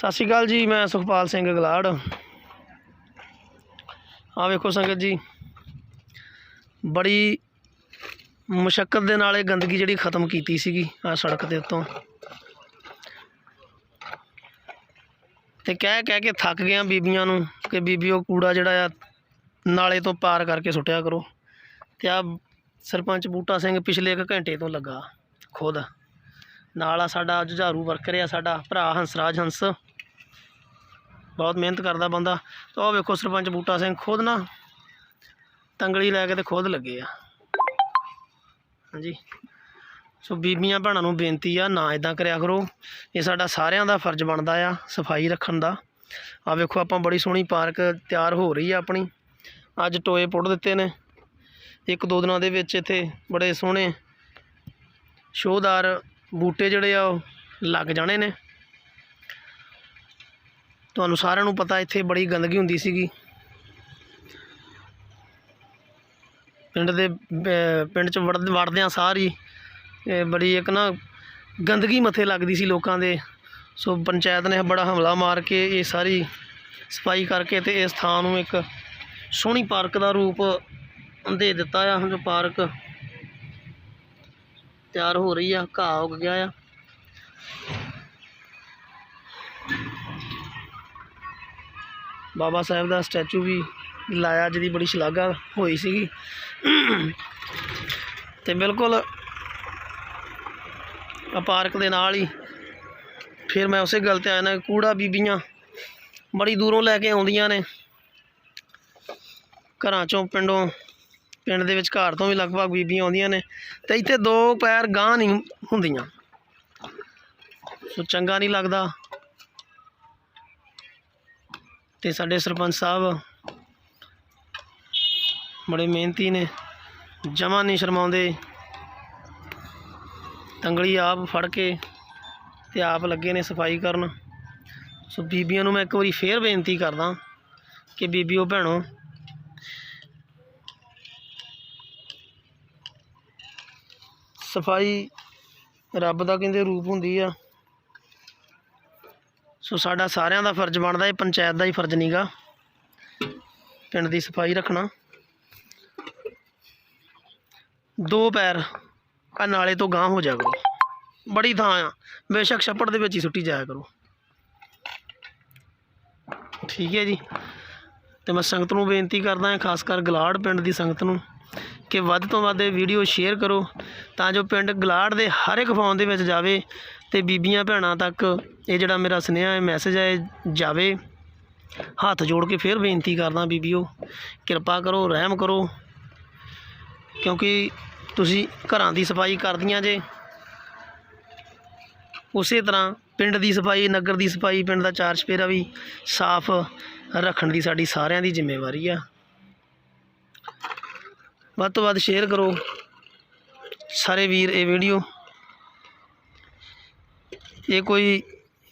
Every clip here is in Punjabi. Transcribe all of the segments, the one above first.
ਸਤਿ ਸ਼੍ਰੀ ਅਕਾਲ ਜੀ, ਮੈਂ ਸੁਖਪਾਲ ਸਿੰਘ ਗਲਾੜ ਆ ਵੇਖੋ ਸੰਗਤ ਜੀ, ਬੜੀ ਮੁਸ਼ਕਲ ਦੇ ਨਾਲ ਇਹ ਗੰਦਗੀ ਜਿਹੜੀ ਖਤਮ ਕੀਤੀ ਸੀਗੀ ਆ ਸੜਕ ਦੇ ਉੱਤੋਂ। ਤੇ ਕਹਿ ਕਹਿ ਕੇ ਥੱਕ ਗਿਆ ਬੀਬੀਆਂ ਨੂੰ ਕਿ ਬੀਬੀਓ ਕੂੜਾ ਜਿਹੜਾ ਆ ਨਾਲੇ ਤੋਂ ਪਾਰ ਕਰਕੇ ਸੁੱਟਿਆ ਕਰੋ। ਤੇ ਆ ਸਰਪੰਚ ਬੂਟਾ ਸਿੰਘ ਪਿਛਲੇ ਇੱਕ ਘੰਟੇ ਤੋਂ ਲੱਗਾ ਖੁਦ। ਨਾਲ ਆ ਸਾਡਾ ਜੁਝਾਰੂ ਵਰਕਰ ਆ ਸਾਡਾ ਭਰਾ ਹੰਸਰਾਜ ਹੰਸ। ਬਹੁਤ ਮਿਹਨਤ ਕਰਦਾ ਬੰਦਾ। ਤਾਂ ਉਹ ਵੇਖੋ ਸਰਪੰਚ ਬੂਟਾ ਸਿੰਘ ਖੁਦ ਨਾ ਤੰਗੜੀ ਲੈ ਕੇ ਤੇ ਖੁਦ ਲੱਗੇ ਆ। ਹਾਂਜੀ। ਸੋ ਬੀਬੀਆਂ ਭੈਣਾਂ ਨੂੰ ਬੇਨਤੀ ਆ, ਨਾ ਇਦਾਂ ਕਰਿਆ ਕਰੋ। ਇਹ ਸਾਡਾ ਸਾਰਿਆਂ ਦਾ ਫਰਜ਼ ਬਣਦਾ ਆ, ਸਫ਼ਾਈ ਰੱਖਣ ਦਾ। ਆ ਵੇਖੋ ਆਪਾਂ ਬੜੀ ਸੋਹਣੀ ਪਾਰਕ ਤਿਆਰ ਹੋ ਰਹੀ ਆ ਆਪਣੀ। ਅੱਜ ਟੋਏ ਪੁੱਟ ਦਿੱਤੇ ਨੇ। ਇੱਕ ਦੋ ਦਿਨਾਂ ਦੇ ਵਿੱਚ ਇੱਥੇ ਬੜੇ ਸੋਹਣੇ ਸ਼ੋਦਾਰ ਬੂਟੇ ਜਿਹੜੇ ਆ ਉਹ ਲੱਗ ਜਾਣੇ ਨੇ। ਤੁਹਾਨੂੰ ਸਾਰਿਆਂ ਨੂੰ ਪਤਾ ਇੱਥੇ ਬੜੀ ਗੰਦਗੀ ਹੁੰਦੀ ਸੀਗੀ। ਪਿੰਡ ਦੇ ਪਿੰਡ ਚ ਵੜ, ਵੜਦਿਆਂ ਸਾਰੀ, ਇਹ ਬੜੀ ਇੱਕ ਨਾ ਗੰਦਗੀ ਮੱਥੇ ਲੱਗਦੀ ਸੀ ਲੋਕਾਂ ਦੇ। ਸੋ ਪੰਚਾਇਤ ਨੇ ਬੜਾ ਹਮਲਾ ਮਾਰ ਕੇ ਇਹ ਸਾਰੀ ਸਫ਼ਾਈ ਕਰਕੇ ਤੇ ਇਸ ਥਾਂ ਨੂੰ ਇੱਕ ਸੋਹਣੀ ਪਾਰਕ ਦਾ ਰੂਪ ਦੇ ਦਿੱਤਾ ਆ। ਜੋ ਪਾਰਕ ਤਿਆਰ ਹੋ ਰਹੀ ਆ, ਘਾਹ ਉੱਗ ਗਿਆ ਆ। ਬਾਬਾ ਸਾਹਿਬ ਦਾ ਸਟੈਚੂ ਵੀ ਲਾਇਆ ਜਿਹਦੀ ਬੜੀ ਸ਼ਲਾਘਾ ਹੋਈ ਸੀਗੀ। ਤੇ ਬਿਲਕੁਲ ਆ ਪਾਰਕ ਦੇ ਨਾਲ ਹੀ ਫਿਰ ਮੈਂ ਉਸੇ ਗੱਲ ਤੇ ਆਇਆ ਨਾ, ਕੂੜਾ ਬੀਬੀਆਂ ਬੜੀ ਦੂਰੋਂ ਲੈ ਕੇ ਆਉਂਦੀਆਂ ਨੇ। ਘਰਾਂ ਚੋਂ, ਪਿੰਡੋਂ, ਪਿੰਡ ਦੇ ਵਿੱਚ ਘਰ ਤੋਂ ਵੀ ਲਗਭਗ ਬੀਬੀਆਂ ਆਉਂਦੀਆਂ ਨੇ ਤੇ ਇੱਥੇ ਦੋ ਪੈਰ ਗਾਂ ਨਹੀਂ ਹੁੰਦੀਆਂ। ਸੋ ਚੰਗਾ ਨਹੀਂ ਲੱਗਦਾ। ਤੇ ਸਾਡੇ ਸਰਪੰਚ ਸਾਹਿਬ ਬੜੇ ਮਿਹਨਤੀ ਨੇ, ਜਮਾ ਨਹੀਂ ਸ਼ਰਮਾਉਂਦੇ। ਤੰਗਲੀ ਆਪ ਫੜ ਕੇ ਤੇ ਆਪ ਲੱਗੇ ਨੇ ਸਫ਼ਾਈ ਕਰਨ। ਸੋ ਬੀਬੀਆਂ ਨੂੰ ਮੈਂ ਇੱਕ ਵਾਰੀ ਫੇਰ ਬੇਨਤੀ ਕਰਦਾ ਕਿ ਬੀਬੀਓ, ਭੈਣੋ, ਸਫ਼ਾਈ ਰੱਬ ਦਾ ਕਹਿੰਦੇ ਰੂਪ ਹੁੰਦੀ ਆ। ਸੋ ਸਾਡਾ ਸਾਰਿਆਂ ਦਾ ਫਰਜ਼ ਬਣਦਾ, ਇਹ ਪੰਚਾਇਤ ਦਾ ਹੀ ਫਰਜ਼ ਨਹੀਂਗਾ ਪਿੰਡ ਦੀ ਸਫ਼ਾਈ ਰੱਖਣਾ। ਦੋ ਪੈਰ ਆ, ਨਾਲੇ ਤੋਂ ਗਾਂਹ ਹੋ ਜਾ ਕਰੋ। ਬੜੀ ਥਾਂ ਆ। ਬੇਸ਼ੱਕ ਛੱਪੜ ਦੇ ਵਿੱਚ ਹੀ ਸੁੱਟੀ ਜਾਇਆ ਕਰੋ। ਠੀਕ ਹੈ ਜੀ। ਤੇ ਮੈਂ ਸੰਗਤ ਨੂੰ ਬੇਨਤੀ ਕਰਦਾ ਹਾਂ, ਖਾਸ ਕਰ ਗਲਾੜ ਪਿੰਡ ਦੀ ਸੰਗਤ ਨੂੰ। ਕਿ ਵੱਧ ਤੋਂ ਵੱਧ ਇਹ ਵੀਡੀਓ ਸ਼ੇਅਰ ਕਰੋ ਤਾਂ ਜੋ ਪਿੰਡ ਗਲਾੜ ਦੇ ਹਰ ਇੱਕ ਫੋਨ ਦੇ ਵਿੱਚ ਜਾਵੇ ਤੇ ਬੀਬੀਆਂ ਭੈਣਾਂ ਤੱਕ ਇਹ ਜਿਹੜਾ ਮੇਰਾ ਸੁਨੇਹਾ ਹੈ ਮੈਸੇਜ ਹੈ, ਇਹ ਜਾਵੇ। ਹੱਥ ਜੋੜ ਕੇ ਫਿਰ ਬੇਨਤੀ ਕਰਦਾ ਬੀਬੀਓ, ਕਿਰਪਾ ਕਰੋ, ਰਹਿਮ ਕਰੋ। ਕਿਉਂਕਿ ਤੁਸੀਂ ਘਰਾਂ ਦੀ ਸਫ਼ਾਈ ਕਰਦੀਆਂ ਜੇ। ਉਸੇ ਤਰ੍ਹਾਂ ਪਿੰਡ ਦੀ ਸਫ਼ਾਈ, ਨਗਰ ਦੀ ਸਫ਼ਾਈ, ਪਿੰਡ ਦਾ ਚਾਰ ਚਪੇਰਾ ਵੀ ਸਾਫ਼ ਰੱਖਣ ਦੀ ਸਾਡੀ ਸਾਰਿਆਂ ਦੀ ਜ਼ਿੰਮੇਵਾਰੀ ਆ। ਵੱਧ ਤੋਂ ਵੱਧ ਸ਼ੇਅਰ ਕਰੋ। ਸਾਰੇ ਵੀਰ, ਇਹ ਵੀਡੀਓ ਇਹ ਕੋਈ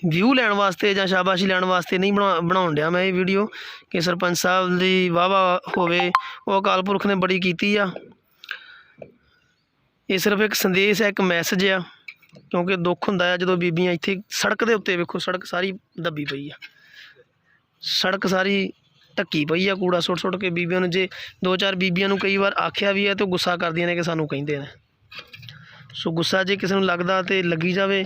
ਵਿਊ ਲੈਣ ਵਾਸਤੇ ਜਾਂ ਸ਼ਾਬਾਸ਼ੀ ਲੈਣ ਵਾਸਤੇ ਨਹੀਂ ਬਣਾ, ਬਣਾਉਣ ਡਿਆ ਮੈਂ ਇਹ ਵੀਡੀਓ ਕਿ ਸਰਪੰਚ ਸਾਹਿਬ ਦੀ ਵਾਵਾ ਹੋਵੇ, ਉਹ ਅਕਾਲ ਪੁਰਖ ਨੇ ਬੜੀ ਕੀਤੀ ਆ। ਇਹ ਸਿਰਫ ਇੱਕ ਸੰਦੇਸ਼ ਹੈ ਇੱਕ ਮੈਸੇਜ ਆ, ਕਿਉਂਕਿ ਦੁੱਖ ਹੁੰਦਾ ਆ ਜਦੋਂ ਬੀਬੀਆਂ ਇੱਥੇ ਸੜਕ ਦੇ ਉੱਤੇ ਵੇਖੋ, ਸੜਕ ਸਾਰੀ ਦੱਬੀ ਪਈ ਆ। ਸੜਕ ਸਾਰੀ ਢੱਕੀ ਪਈ ਆ ਕੂੜਾ ਸੁੱਟ ਸੁੱਟ ਕੇ ਬੀਬੀਆਂ ਨੂੰ ਜੇ ਦੋ ਚਾਰ ਬੀਬੀਆਂ ਨੂੰ ਕਈ ਵਾਰ ਆਖਿਆ ਵੀ ਹੈ ਤੇ ਉਹ ਗੁੱਸਾ ਕਰਦੀਆਂ ਨੇ ਕਿ ਸਾਨੂੰ ਕਹਿੰਦੇ ਨੇ। ਸੋ ਗੁੱਸਾ ਜੇ ਕਿਸੇ ਨੂੰ ਲੱਗਦਾ ਤੇ ਲੱਗੀ ਜਾਵੇ,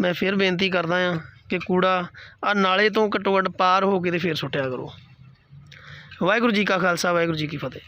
ਮੈਂ ਫਿਰ ਬੇਨਤੀ ਕਰਦਾ ਆ ਕਿ ਕੂੜਾ ਆ ਨਾਲੇ ਤੋਂ ਘੱਟੋ ਘੱਟ ਪਾਰ ਹੋ ਕੇ ਤੇ ਫਿਰ ਸੁੱਟਿਆ ਕਰੋ। ਵਾਹਿਗੁਰੂ ਜੀ ਕਾ ਖਾਲਸਾ, ਵਾਹਿਗੁਰੂ ਜੀ ਕੀ ਫਤਿਹ।